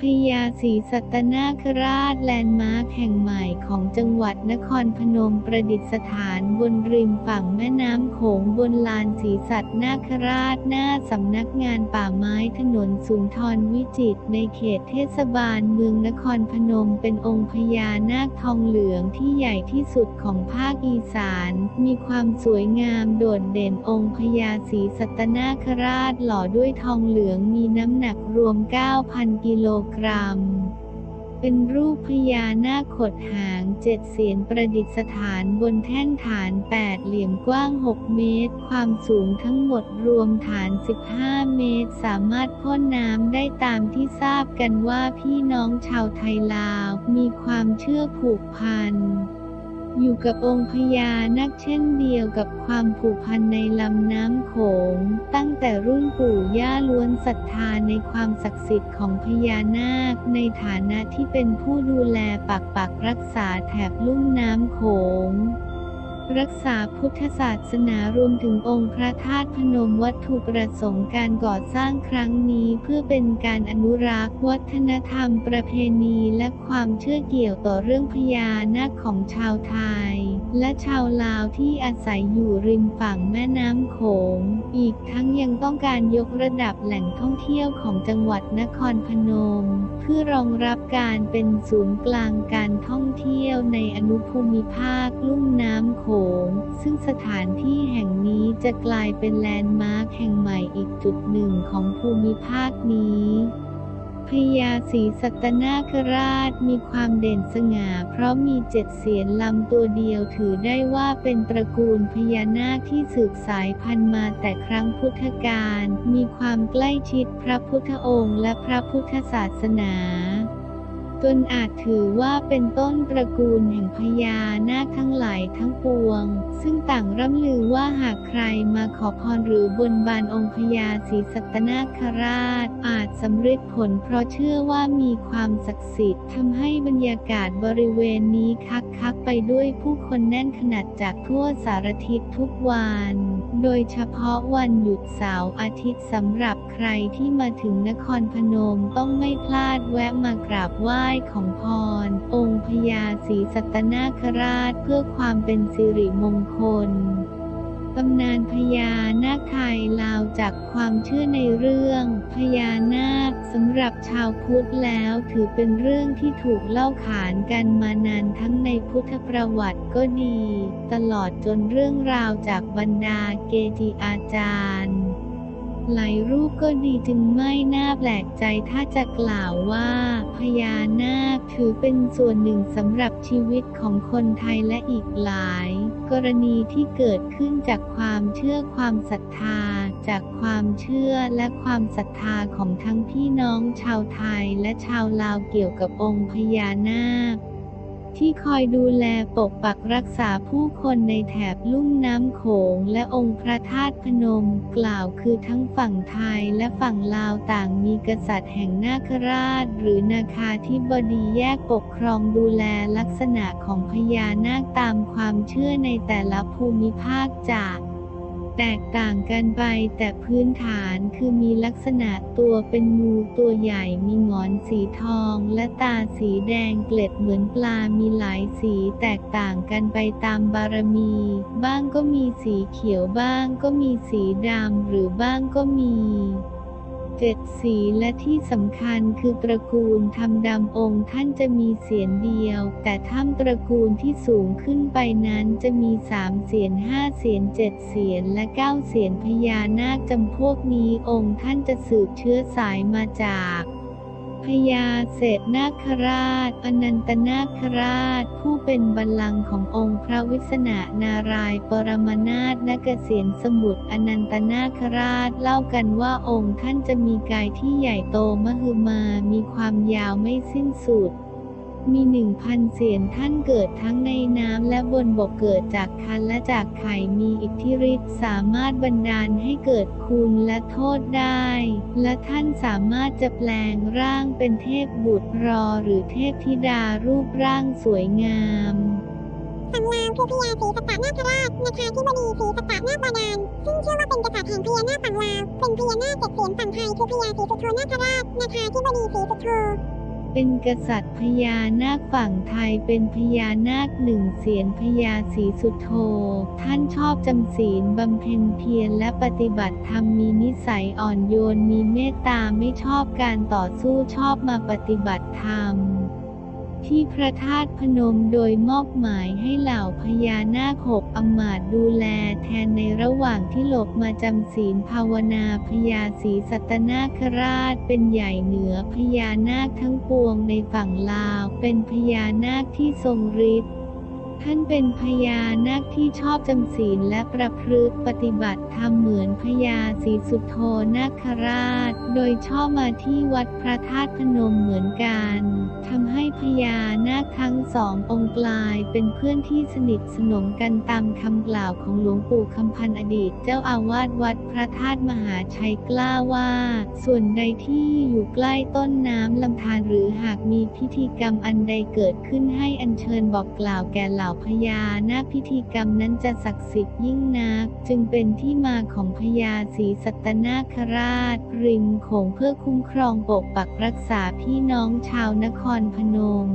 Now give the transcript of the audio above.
พญาศรีสัตนาคราชแลนด์มาร์คแห่งใหม่ของจังหวัดนครพนมประดิษฐานบนริมฝั่งแม่น้ำโขงบนลานศรีสัตนาคราชหน้าสำนักงานป่าไม้ถนนสุนทรวิจิตรในเขตเทศบาลเมืองนครพนมเป็นองค์พญานาคทองเหลืองที่ใหญ่ที่สุดของภาคอีสาน มีความสวยงามโดดเด่นองค์พญาศรีสัตนาคราชหล่อด้วยทองเหลืองมีน้ำหนักรวม 9,000 กิโลกรัม เป็นรูปพญานาคขดหางเจ็ดเสียนประดิษฐานบนแท่นฐานแปดเหลี่ยมกว้าง 6 เมตร ความสูงทั้งหมดรวมฐาน 15 เมตร สามารถพ่นน้ำได้ตามที่ทราบกันว่าพี่น้องชาวไทยลาว มีความเชื่อผูกพัน อยู่กับองค์พญานาคเช่นเดียวกับความผูกพันในลำน้ำโขง ตั้งแต่รุ่นปู่ย่าล้วนศรัทธาในความศักดิ์สิทธิ์ของพญานาค ในฐานะที่เป็นผู้ดูแลปักปักรักษาแถบลุ่มน้ำโขง รักษาพุทธศาสนารวมถึงองค์พระธาตุพนมวัตถุประสงค์การก่อสร้างครั้งนี้เพื่อเป็นการอนุรักษ์วัฒนธรรมประเพณีและความเชื่อเกี่ยวต่อเรื่องพญานาคของชาวไทย และชาวลาวที่อาศัยอยู่ริมฝั่งแม่น้ำโขง อีกทั้งยังต้องการยกระดับแหล่งท่องเที่ยวของจังหวัดนครพนม เพื่อรองรับการเป็นศูนย์กลางการท่องเที่ยวในอนุภูมิภาคลุ่มน้ำโขง ซึ่งสถานที่แห่งนี้จะกลายเป็นแลนด์มาร์คแห่งใหม่อีกจุดหนึ่งของภูมิภาคนี้ พญาศรีสัตนาคราชมีความเด่นสง่า เพราะมีเจ็ดเสียนลำตัวเดียวถือได้ว่าเป็นตระกูลพญานาคที่สืบสายพันธุ์มาแต่ครั้งพุทธกาลมีความใกล้ชิดพระพุทธองค์และพระพุทธศาสนา จนอาจถือว่าเป็นต้นตระกูลแห่งพญานาคทั้งหลายทั้งปวง ซึ่งต่างร่ำลือว่าหากใครมาขอพรหรือบนบานองค์พญาศรีสัตนาคราช อาจสำเร็จผลเพราะเชื่อว่ามีความศักดิ์สิทธิ์ทำให้บรรยากาศบริเวณนี้คักคักไปด้วยผู้คนแน่นขนาดจากทั่วสารทิศทุกวัน โดยเฉพาะวันหยุดเสาร์อาทิตย์สำหรับใครที่มาถึงนครพนมต้องไม่พลาดแวะมากราบไหว้ของพร องค์พญาศรีสัตนาคราชเพื่อความเป็นสิริมงคลตำนานพญานาคไทยลาวจากความเชื่อในเรื่องพญานาคสำหรับชาวพุทธแล้วถือเป็นเรื่องที่ถูกเล่าขานกันมานานทั้งในพุทธประวัติก็ดี ตลอดจนเรื่องราวจากบรรดาเกจิอาจารย์ หลายรูปก็ดีจึงไม่น่าแปลกใจถ้าจะกล่าวว่าพญานาคถือเป็นส่วนหนึ่งสำหรับชีวิตของคนไทยและอีกหลาย กรณีที่เกิดขึ้นจากความเชื่อความศรัทธา จากความเชื่อและความศรัทธาของทั้งพี่น้องชาวไทยและชาวลาวเกี่ยวกับองค์พญานาค ที่คอยดูแลปกปักรักษาผู้คนในแถบลุ่มน้ำโขงและองค์พระธาตุพนมกล่าวคือทั้งฝั่งไทยและฝั่งลาวต่างมีกษัตริย์แห่งนาคราช หรือนาคาธิบดีแยกปกครองดูแลลักษณะของพญานาคตามความเชื่อในแต่ละภูมิภาคจาก แตกต่างกันไปแต่พื้นฐานคือมีลักษณะตัวเป็นงูตัวใหญ่มีหงอนสีทองและตาสีแดงเกล็ดเหมือนปลามีหลายสีแตกต่างกันไปตามบารมี บ้างก็มีสีเขียวบ้างก็มีสีดำหรือบ้างก็มี เจ็ดสีและที่สำคัญคือตระกูลทำดำองค์ท่านจะมีเสียนเดียว แต่ถ้ำตระกูลที่สูงขึ้นไปนั้นจะมีสามเสียนห้าเสียนเจ็ดเสียนและเก้าเสียนพญานาคจำพวกนี้องค์ท่านจะสืบเชื้อสายมาจาก พญาเศษนาคราช อนันตนาคราช ผู้เป็นบัลลังก์ขององค์พระวิษณะนารายปรมนาถนเกษียนสมุทรอนันตนาคราชเล่ากันว่าองค์ท่านจะมีกายที่ใหญ่โตมหึมา มีความยาวไม่สิ้นสุด มีหนึ่งพันเสียนท่านเกิดทั้งในน้ำและบนบกเกิดจากคันและจากไข่มีอิทธิฤทธิ์สามารถบันดาลให้เกิดคุณและโทษได้ และท่านสามารถจะแปลงร่างเป็นเทพบุตรรอหรือเทพธิดารูปร่างสวยงามฝั่งลาวคือพญาศรีสตตนาคราชนาคาธิบดีศรีสตตนาบาดาลซึ่งเชื่อว่าเป็นกษัตริย์แห่งพญานาคฝั่งลาว เป็นพญานาคเจ็ดเสียนฝั่งไทยคือพญาศรีสุโธนาคราชนะคะที่บดีศรีสุโธ เป็นกษัตริย์พญานาคฝั่งไทยเป็นพญานาคหนึ่งเสียนพญาสีสุโธ ท่านชอบจำศีลบำเพ็ญเพียรและปฏิบัติธรรมมีนิสัยอ่อนโยนมีเมตตาไม่ชอบการต่อสู้ชอบมาปฏิบัติธรรม ที่พระธาตุพนมโดยมอบหมายให้เหล่าพญานาคหกอมาตดูแลแทนในระหว่างที่หลบมาจำศีลภาวนาพญาศรีสัตนาคราชเป็นใหญ่เหนือพญานาคทั้งปวงในฝั่งลาว เป็นพญานาคที่ทรงฤทธิ์ ท่านเป็นพญานาคที่ชอบจำศีลและประพฤติปฏิบัติธรรมเหมือนพญาศรีสุโธนาคราช โดยชอบมาที่วัดพระธาตุพนมเหมือนกันทำให้พญานาคทั้งสององค์กลายเป็นเพื่อนที่สนิทสนมกันตามคำกล่าวของหลวงปู่คำพันธ์อดีต เจ้าอาวาสวัดพระธาตุมหาชัยกล้าว่า ส่วนใดที่อยู่ใกล้ต้นน้ำลำธารหรือหากมีพิธีกรรมอันใดเกิดขึ้นให้อัญเชิญบอกกล่าวแก่เหล่าพญานาคพิธีกรรมนั้นจะศักดิ์สิทธิ์ยิ่งนัก จึงเป็นที่มาของพญาศรีสัตนาคราช ริมโขงเพื่อคุ้มครองปกปักรักษาพี่น้องชาวนครพนม